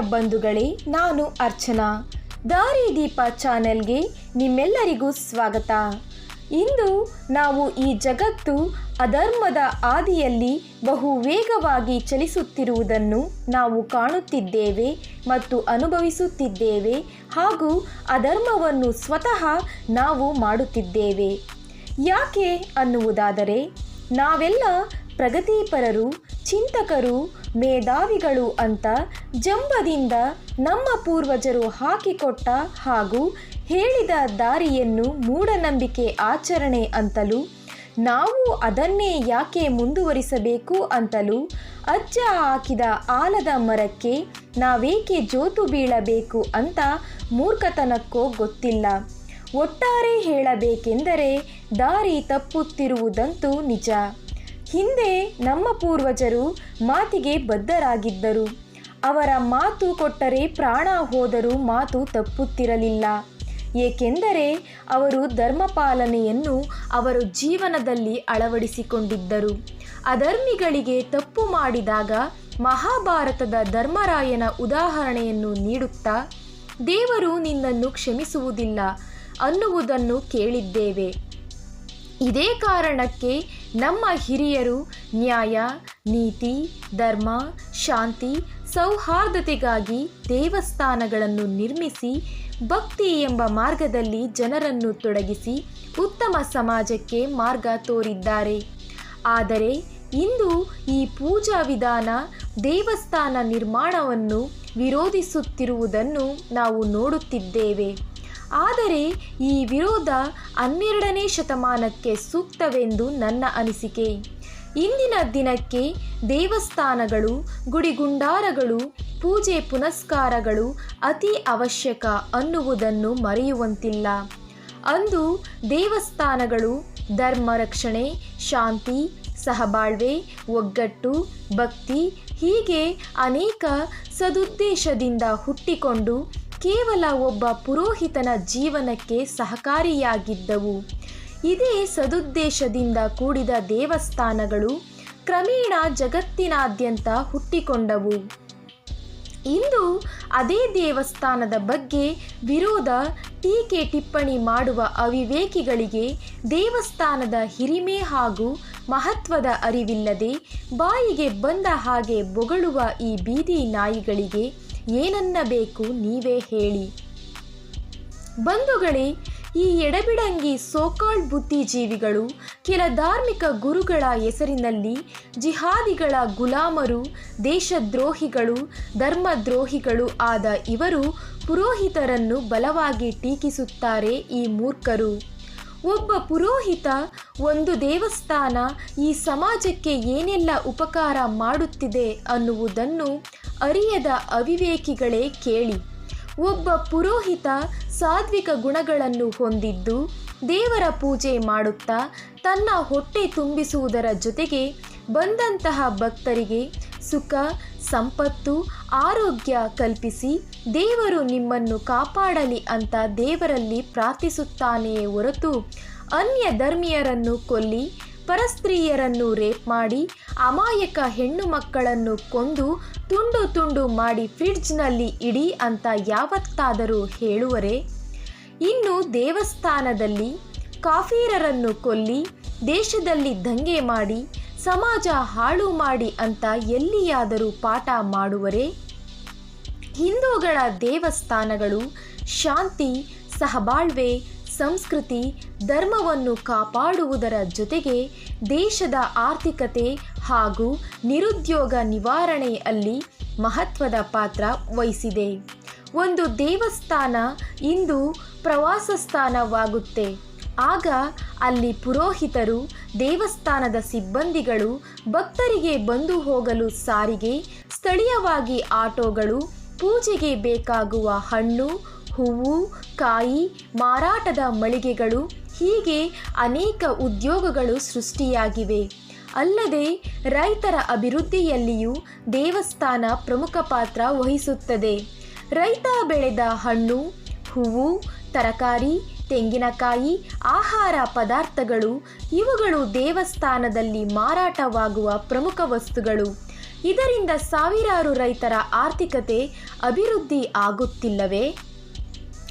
ಬಂಧುಗಳೇ, ನಾನು ಅರ್ಚನಾ. ದಾರಿ ದೀಪ ಚಾನೆಲ್ಗೆ ನಿಮ್ಮೆಲ್ಲರಿಗೂ ಸ್ವಾಗತ. ಇಂದು ನಾವು ಈ ಜಗತ್ತು ಅಧರ್ಮದ ಆದಿಯಲ್ಲಿ ಬಹು ವೇಗವಾಗಿ ಚಲಿಸುತ್ತಿರುವುದನ್ನು ನಾವು ಕಾಣುತ್ತಿದ್ದೇವೆ ಮತ್ತು ಅನುಭವಿಸುತ್ತಿದ್ದೇವೆ ಹಾಗೂ ಅಧರ್ಮವನ್ನು ಸ್ವತಃ ನಾವು ಮಾಡುತ್ತಿದ್ದೇವೆ. ಯಾಕೆ ಅನ್ನುವುದಾದರೆ, ನಾವೆಲ್ಲ ಪ್ರಗತಿಪರರು, ಚಿಂತಕರು ಮೇಧಾವಿಗಳು ಅಂತ ಜಂಬದಿಂದ ನಮ್ಮ ಪೂರ್ವಜರು ಹಾಕಿಕೊಟ್ಟ ಹಾಗೂ ಹೇಳಿದ ದಾರಿಯನ್ನು ಮೂಢನಂಬಿಕೆ ಆಚರಣೆ ಅಂತಲೂ, ನಾವು ಅದನ್ನೇ ಯಾಕೆ ಮುಂದುವರಿಸಬೇಕು ಅಂತಲೂ ಅಜ್ಜ ಹಾಕಿದ ಆಲದ ಮರಕ್ಕೆ ನಾವೇಕೆ ಜೋತು ಬೀಳಬೇಕು ಅಂತ ಮೂರ್ಖತನಕ್ಕೋ ಗೊತ್ತಿಲ್ಲ. ಒಟ್ಟಾರೆ ಹೇಳಬೇಕೆಂದರೆ ದಾರಿ ತಪ್ಪುತ್ತಿರುವುದಂತೂ ನಿಜ. ಹಿಂದೆ ನಮ್ಮ ಪೂರ್ವಜರು ಮಾತಿಗೆ ಬದ್ಧರಾಗಿದ್ದರು. ಅವರ ಮಾತು ಕೊಟ್ಟರೆ ಪ್ರಾಣ ಹೋದರೂ ಮಾತು ತಪ್ಪುತ್ತಿರಲಿಲ್ಲ. ಏಕೆಂದರೆ ಅವರು ಧರ್ಮಪಾಲನೆಯನ್ನು ಅವರು ಜೀವನದಲ್ಲಿ ಅಳವಡಿಸಿಕೊಂಡಿದ್ದರು. ಅಧರ್ಮಿಗಳಿಗೆ ತಪ್ಪು ಮಾಡಿದಾಗ ಮಹಾಭಾರತದ ಧರ್ಮರಾಯನ ಉದಾಹರಣೆಯನ್ನು ನೀಡುತ್ತಾ, ದೇವರು ನಿನ್ನನ್ನು ಕ್ಷಮಿಸುವುದಿಲ್ಲ ಅನ್ನುವುದನ್ನು ಕೇಳಿದ್ದೇವೆ. ಇದೇ ಕಾರಣಕ್ಕೆ ನಮ್ಮ ಹಿರಿಯರು ನ್ಯಾಯ, ನೀತಿ, ಧರ್ಮ, ಶಾಂತಿ, ಸೌಹಾರ್ದತೆಗಾಗಿ ದೇವಸ್ಥಾನಗಳನ್ನು ನಿರ್ಮಿಸಿ, ಭಕ್ತಿ ಎಂಬ ಮಾರ್ಗದಲ್ಲಿ ಜನರನ್ನು ತೊಡಗಿಸಿ ಉತ್ತಮ ಸಮಾಜಕ್ಕೆ ಮಾರ್ಗ ತೋರಿದ್ದಾರೆ. ಆದರೆ ಇಂದು ಈ ಪೂಜಾ ವಿಧಾನ ದೇವಸ್ಥಾನ ನಿರ್ಮಾಣವನ್ನು ವಿರೋಧಿಸುತ್ತಿರುವುದನ್ನು ನಾವು ನೋಡುತ್ತಿದ್ದೇವೆ. ಆದರೆ ಈ ವಿರೋಧ ಹನ್ನೆರಡನೇ ಶತಮಾನಕ್ಕೆ ಸೂಕ್ತವೆಂದು ನನ್ನ ಅನಿಸಿಕೆ. ಇಂದಿನ ದಿನಕ್ಕೆ ದೇವಸ್ಥಾನಗಳು, ಗುಡಿಗುಂಡಾರಗಳು, ಪೂಜೆ ಪುನಸ್ಕಾರಗಳು ಅತಿ ಅವಶ್ಯಕ ಅನ್ನುವುದನ್ನು ಮರೆಯುವಂತಿಲ್ಲ. ಅಂದು ದೇವಸ್ಥಾನಗಳು ಧರ್ಮ ರಕ್ಷಣೆ, ಶಾಂತಿ, ಸಹಬಾಳ್ವೆ, ಒಗ್ಗಟ್ಟು, ಭಕ್ತಿ ಹೀಗೆ ಅನೇಕ ಸದುದ್ದೇಶದಿಂದ ಹುಟ್ಟಿಕೊಂಡು ಕೇವಲ ಒಬ್ಬ ಪುರೋಹಿತನ ಜೀವನಕ್ಕೆ ಸಹಕಾರಿಯಾಗಿದ್ದವು. ಇದೇ ಸದುದ್ದೇಶದಿಂದ ಕೂಡಿದ ದೇವಸ್ಥಾನಗಳು ಕ್ರಮೇಣ ಜಗತ್ತಿನಾದ್ಯಂತ ಹುಟ್ಟಿಕೊಂಡವು. ಇಂದು ಅದೇ ದೇವಸ್ಥಾನದ ಬಗ್ಗೆ ವಿರೋಧ, ಟೀಕೆ ಟಿಪ್ಪಣಿ ಮಾಡುವ ಅವಿವೇಕಿಗಳಿಗೆ ದೇವಸ್ಥಾನದ ಹಿರಿಮೆ ಹಾಗೂ ಮಹತ್ವದ ಅರಿವಿಲ್ಲದೆ ಬಾಯಿಗೆ ಬಂದ ಹಾಗೆ ಬೊಗಳುವ ಈ ಬೀದಿ ನಾಯಿಗಳಿಗೆ ಏನನ್ನಬೇಕು ನೀವೇ ಹೇಳಿ. ಬಂಧುಗಳೇ, ಈ ಎಡಬಿಡಂಗಿ ಸೋಕಾಳ್ ಬುದ್ಧಿಜೀವಿಗಳು ಕೆಲ ಧಾರ್ಮಿಕ ಗುರುಗಳ ಹೆಸರಿನಲ್ಲಿ ಜಿಹಾದಿಗಳ ಗುಲಾಮರು, ದೇಶದ್ರೋಹಿಗಳು, ಧರ್ಮದ್ರೋಹಿಗಳು ಆದ ಇವರು ಪುರೋಹಿತರನ್ನು ಬಲವಾಗಿ ಟೀಕಿಸುತ್ತಾರೆ ಈ ಮೂರ್ಖರು. ಒಬ್ಬ ಪುರೋಹಿತ ಒಂದು ದೇವಸ್ಥಾನ ಈ ಸಮಾಜಕ್ಕೆ ಏನೆಲ್ಲ ಉಪಕಾರ ಮಾಡುತ್ತಿದೆ ಅನ್ನುವುದನ್ನು ಅರಿಯದ ಅವಿವೇಕಿಗಳೇ ಕೇಳಿ. ಒಬ್ಬ ಪುರೋಹಿತ ಸಾತ್ವಿಕ ಗುಣಗಳನ್ನು ಹೊಂದಿದ್ದು ದೇವರ ಪೂಜೆ ಮಾಡುತ್ತಾ ತನ್ನ ಹೊಟ್ಟೆ ತುಂಬಿಸುವುದರ ಜೊತೆಗೆ ಬಂದಂತಹ ಭಕ್ತರಿಗೆ ಸುಖ, ಸಂಪತ್ತು, ಆರೋಗ್ಯ ಕಲ್ಪಿಸಿ ದೇವರು ನಿಮ್ಮನ್ನು ಕಾಪಾಡಲಿ ಅಂತ ದೇವರಲ್ಲಿ ಪ್ರಾರ್ಥಿಸುತ್ತಾನೆಯೇ ಹೊರತು ಅನ್ಯ ಧರ್ಮೀಯರನ್ನು ಕೊಲ್ಲಿ ಪರಸ್ತ್ರೀಯರನ್ನು ರೇಪ್ ಮಾಡಿ, ಅಮಾಯಕ ಹೆಣ್ಣು ಮಕ್ಕಳನ್ನು ಕೊಂದು, ತುಂಡು ತುಂಡು ಮಾಡಿ ಫ್ರಿಡ್ಜ್ನಲ್ಲಿ ಇಡಿ ಅಂತ ಯಾವತ್ತಾದರೂ ಹೇಳುವರೆ? ಇನ್ನು ದೇವಸ್ಥಾನದಲ್ಲಿ ಕಾಫೀರರನ್ನು ಕೊಲ್ಲಿ, ದೇಶದಲ್ಲಿ ದಂಗೆ ಮಾಡಿ, ಸಮಾಜ ಹಾಳು ಮಾಡಿ ಅಂತ ಎಲ್ಲಿಯಾದರೂ ಪಾಠ ಮಾಡುವರೆ? ಹಿಂದೂಗಳ ದೇವಸ್ಥಾನಗಳು ಶಾಂತಿ, ಸಹಬಾಳ್ವೆ ಸಂಸ್ಕೃತಿ, ಧರ್ಮವನ್ನು ಕಾಪಾಡುವುದರ ಜೊತೆಗೆ ದೇಶದ ಆರ್ಥಿಕತೆ ಹಾಗೂ ನಿರುದ್ಯೋಗ ನಿವಾರಣೆಯಲ್ಲಿ ಮಹತ್ವದ ಪಾತ್ರ ವಹಿಸಿದೆ. ಒಂದು ದೇವಸ್ಥಾನ ಇಂದು ಪ್ರವಾಸ ಸ್ಥಾನವಾಗುತ್ತೆ ಆಗ ಅಲ್ಲಿ ಪುರೋಹಿತರು, ದೇವಸ್ಥಾನದ ಸಿಬ್ಬಂದಿಗಳು, ಭಕ್ತರಿಗೆ ಬಂದು ಹೋಗಲು ಸಾರಿಗೆ, ಸ್ಥಳೀಯವಾಗಿ ಆಟೋಗಳು, ಪೂಜೆಗೆ ಬೇಕಾಗುವ ಹಣ್ಣು ಹೂವು, ಕಾಯಿ, ಮಾರಾಟದ ಮಳಿಗೆಗಳು ಹೀಗೆ ಅನೇಕ ಉದ್ಯೋಗಗಳು ಸೃಷ್ಟಿಯಾಗಿವೆ. ಅಲ್ಲದೆ ರೈತರ ಅಭಿವೃದ್ಧಿಯಲ್ಲಿಯೂ ದೇವಸ್ಥಾನ ಪ್ರಮುಖ ಪಾತ್ರ ವಹಿಸುತ್ತದೆ. ರೈತ ಬೆಳೆದ ಹಣ್ಣು, ಹೂವು, ತರಕಾರಿ, ತೆಂಗಿನಕಾಯಿ, ಆಹಾರ ಪದಾರ್ಥಗಳು ಇವುಗಳು ದೇವಸ್ಥಾನದಲ್ಲಿ ಮಾರಾಟವಾಗುವ ಪ್ರಮುಖ ವಸ್ತುಗಳು. ಇದರಿಂದ ಸಾವಿರಾರು ರೈತರ ಆರ್ಥಿಕತೆ ಅಭಿವೃದ್ಧಿ ಆಗುತ್ತಿಲ್ಲವೇ?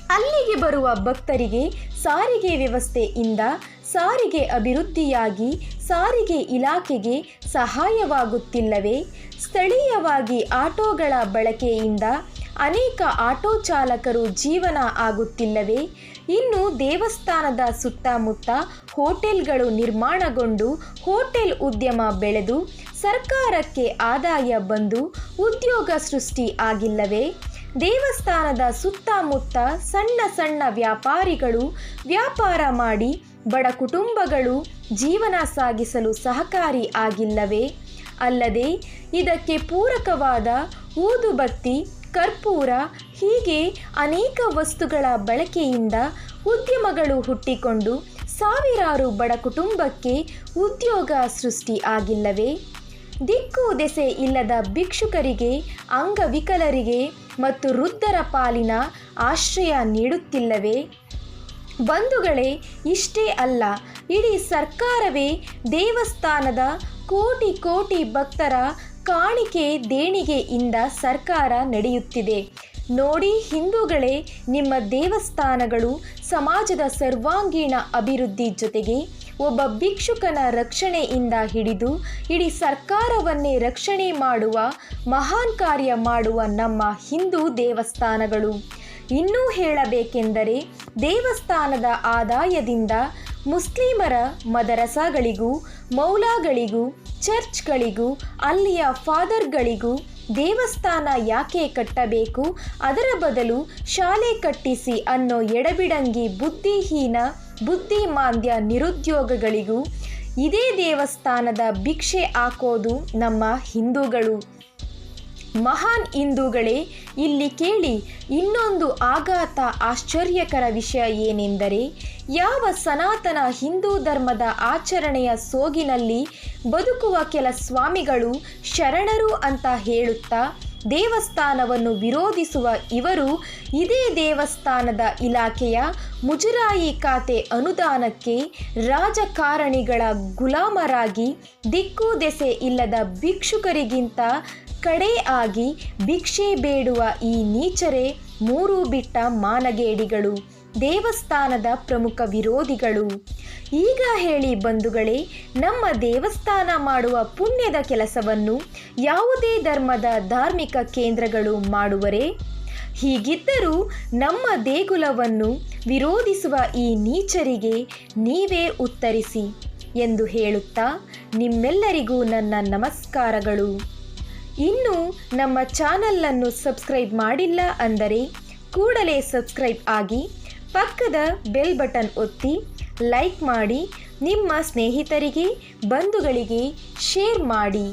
ಅಲ್ಲಿಗೆ ಬರುವ ಭಕ್ತರಿಗೆ ಸಾರಿಗೆ ವ್ಯವಸ್ಥೆಯಿಂದ ಸಾರಿಗೆ ಅಭಿವೃದ್ಧಿಯಾಗಿ ಸಾರಿಗೆ ಇಲಾಖೆಗೆ ಸಹಾಯವಾಗುತ್ತಿಲ್ಲವೇ? ಸ್ಥಳೀಯವಾಗಿ ಆಟೋಗಳ ಬಳಕೆಯಿಂದ ಅನೇಕ ಆಟೋ ಚಾಲಕರು ಜೀವನ ಆಗುತ್ತಿಲ್ಲವೇ? ಇನ್ನು ದೇವಸ್ಥಾನದ ಸುತ್ತಮುತ್ತ ಹೋಟೆಲ್ಗಳು ನಿರ್ಮಾಣಗೊಂಡು ಹೋಟೆಲ್ ಉದ್ಯಮ ಬೆಳೆದು ಸರ್ಕಾರಕ್ಕೆ ಆದಾಯ ಬಂದು ಉದ್ಯೋಗ ಸೃಷ್ಟಿ ಆಗಿಲ್ಲವೇ? ದೇವಸ್ಥಾನದ ಸುತ್ತಮುತ್ತ ಸಣ್ಣ ಸಣ್ಣ ವ್ಯಾಪಾರಿಗಳು ವ್ಯಾಪಾರ ಮಾಡಿ ಬಡ ಕುಟುಂಬಗಳು ಜೀವನ ಸಾಗಿಸಲು ಸಹಕಾರಿ ಆಗಿಲ್ಲವೇ? ಅಲ್ಲದೆ ಇದಕ್ಕೆ ಪೂರಕವಾದ ಊದುಬತ್ತಿ, ಕರ್ಪೂರ, ಹೀಗೆ ಅನೇಕ ವಸ್ತುಗಳ ಬಳಕೆಯಿಂದ ಉದ್ಯಮಗಳು ಹುಟ್ಟಿಕೊಂಡು ಸಾವಿರಾರು ಬಡ ಕುಟುಂಬಕ್ಕೆ ಉದ್ಯೋಗ ಸೃಷ್ಟಿ ಆಗಿಲ್ಲವೇ? ದಿಕ್ಕು ದೆಸೆ ಇಲ್ಲದ ಭಿಕ್ಷುಕರಿಗೆ, ಅಂಗವಿಕಲರಿಗೆ ಮತ್ತು ವೃದ್ಧರ ಪಾಲಿನ ಆಶ್ರಯ ನೀಡುತ್ತಿಲ್ಲವೇ? ಬಂಧುಗಳೇ, ಇಷ್ಟೇ ಅಲ್ಲ, ಇಡೀ ಸರ್ಕಾರವೇ ದೇವಸ್ಥಾನದ ಕೋಟಿ ಕೋಟಿ ಭಕ್ತರ ಕಾಣಿಕೆ ದೇಣಿಗೆಯಿಂದ ಸರ್ಕಾರ ನಡೆಯುತ್ತಿದೆ. ನೋಡಿ ಹಿಂದೂಗಳೇ, ನಿಮ್ಮ ದೇವಸ್ಥಾನಗಳು ಸಮಾಜದ ಸರ್ವಾಂಗೀಣ ಅಭಿವೃದ್ಧಿ ಜೊತೆಗೆ ಒಬ್ಬ ಭಿಕ್ಷುಕನ ರಕ್ಷಣೆಯಿಂದ ಹಿಡಿದು ಇಡೀ ಸರ್ಕಾರವನ್ನೇ ರಕ್ಷಣೆ ಮಾಡುವ ಮಹಾನ್ ಕಾರ್ಯ ಮಾಡುವ ನಮ್ಮ ಹಿಂದೂ ದೇವಸ್ಥಾನಗಳು. ಇನ್ನೂ ಹೇಳಬೇಕೆಂದರೆ ದೇವಸ್ಥಾನದ ಆದಾಯದಿಂದ ಮುಸ್ಲಿಮರ ಮದರಸಾಗಳಿಗೂ, ಮೌಲಾಗಳಿಗೂ, ಚರ್ಚ್ಗಳಿಗೂ, ಅಲ್ಲಿಯ ಫಾದರ್ಗಳಿಗೂ ದೇವಸ್ಥಾನ ಯಾಕೆ ಕಟ್ಟಬೇಕು, ಅದರ ಬದಲು ಶಾಲೆ ಕಟ್ಟಿಸಿ ಅನ್ನೋ ಎಡಬಿಡಂಗಿ ಬುದ್ಧಿಹೀನ ಬುದ್ಧಿಮಾಂದ್ಯ ನಿರುದ್ಯೋಗಗಳಿಗೂ ಇದೇ ದೇವಸ್ಥಾನದ ಭಿಕ್ಷೆ ಹಾಕೋದು ನಮ್ಮ ಹಿಂದೂಗಳು. ಮಹಾನ್ ಹಿಂದೂಗಳೇ, ಇಲ್ಲಿ ಕೇಳಿ ಇನ್ನೊಂದು ಆಘಾತ ಆಶ್ಚರ್ಯಕರ ವಿಷಯ ಏನೆಂದರೆ, ಯಾವ ಸನಾತನ ಹಿಂದೂ ಧರ್ಮದ ಆಚರಣೆಯ ಸೋಗಿನಲ್ಲಿ ಬದುಕುವ ಕೆಲ ಸ್ವಾಮಿಗಳು ಶರಣರು ಅಂತ ಹೇಳುತ್ತಾ ದೇವಸ್ಥಾನವನ್ನು ವಿರೋಧಿಸುವ ಇವರು ಇದೇ ದೇವಸ್ಥಾನದ ಇಲಾಖೆಯ ಮುಜರಾಯಿ ಖಾತೆ ಅನುದಾನಕ್ಕೆ ರಾಜಕಾರಣಿಗಳ ಗುಲಾಮರಾಗಿ ದಿಕ್ಕು ದೆಸೆ ಇಲ್ಲದ ಭಿಕ್ಷುಕರಿಗಿಂತ ಕಡೆ ಆಗಿ ಭಿಕ್ಷೆ ಬೇಡುವ ಈ ನೀಚರೇ ಮೂರು ಬಿಟ್ಟ ಮಾನಗೇಡಿಗಳು. ದೇವಸ್ಥಾನದ ಪ್ರಮುಖ ವಿರೋಧಿಗಳು. ಈಗ ಹೇಳಿ ಬಂಧುಗಳೇ, ನಮ್ಮ ದೇವಸ್ಥಾನ ಮಾಡುವ ಪುಣ್ಯದ ಕೆಲಸವನ್ನು ಯಾವುದೇ ಧರ್ಮದ ಧಾರ್ಮಿಕ ಕೇಂದ್ರಗಳು ಮಾಡುವರೇ? ಹೀಗಿದ್ದರೂ ನಮ್ಮ ದೇಗುಲವನ್ನು ವಿರೋಧಿಸುವ ಈ ನೀಚರಿಗೆ ನೀವೇ ಉತ್ತರಿಸಿ ಎಂದು ಹೇಳುತ್ತಾ ನಿಮ್ಮೆಲ್ಲರಿಗೂ ನನ್ನ ನಮಸ್ಕಾರಗಳು. ಇನ್ನು ನಮ್ಮ ಚಾನಲನ್ನು ಸಬ್ಸ್ಕ್ರೈಬ್ ಮಾಡಿಲ್ಲ ಅಂದರೆ ಕೂಡಲೇ ಸಬ್ಸ್ಕ್ರೈಬ್ ಆಗಿ ಪಕ್ಕದ ಬೆಲ್ ಬಟನ್ ಒತ್ತಿ ಲೈಕ್ ಮಾಡಿ ನಿಮ್ಮ ಸ್ನೇಹಿತರಿಗೆ ಬಂಧುಗಳಿಗೆ ಶೇರ್ ಮಾಡಿ.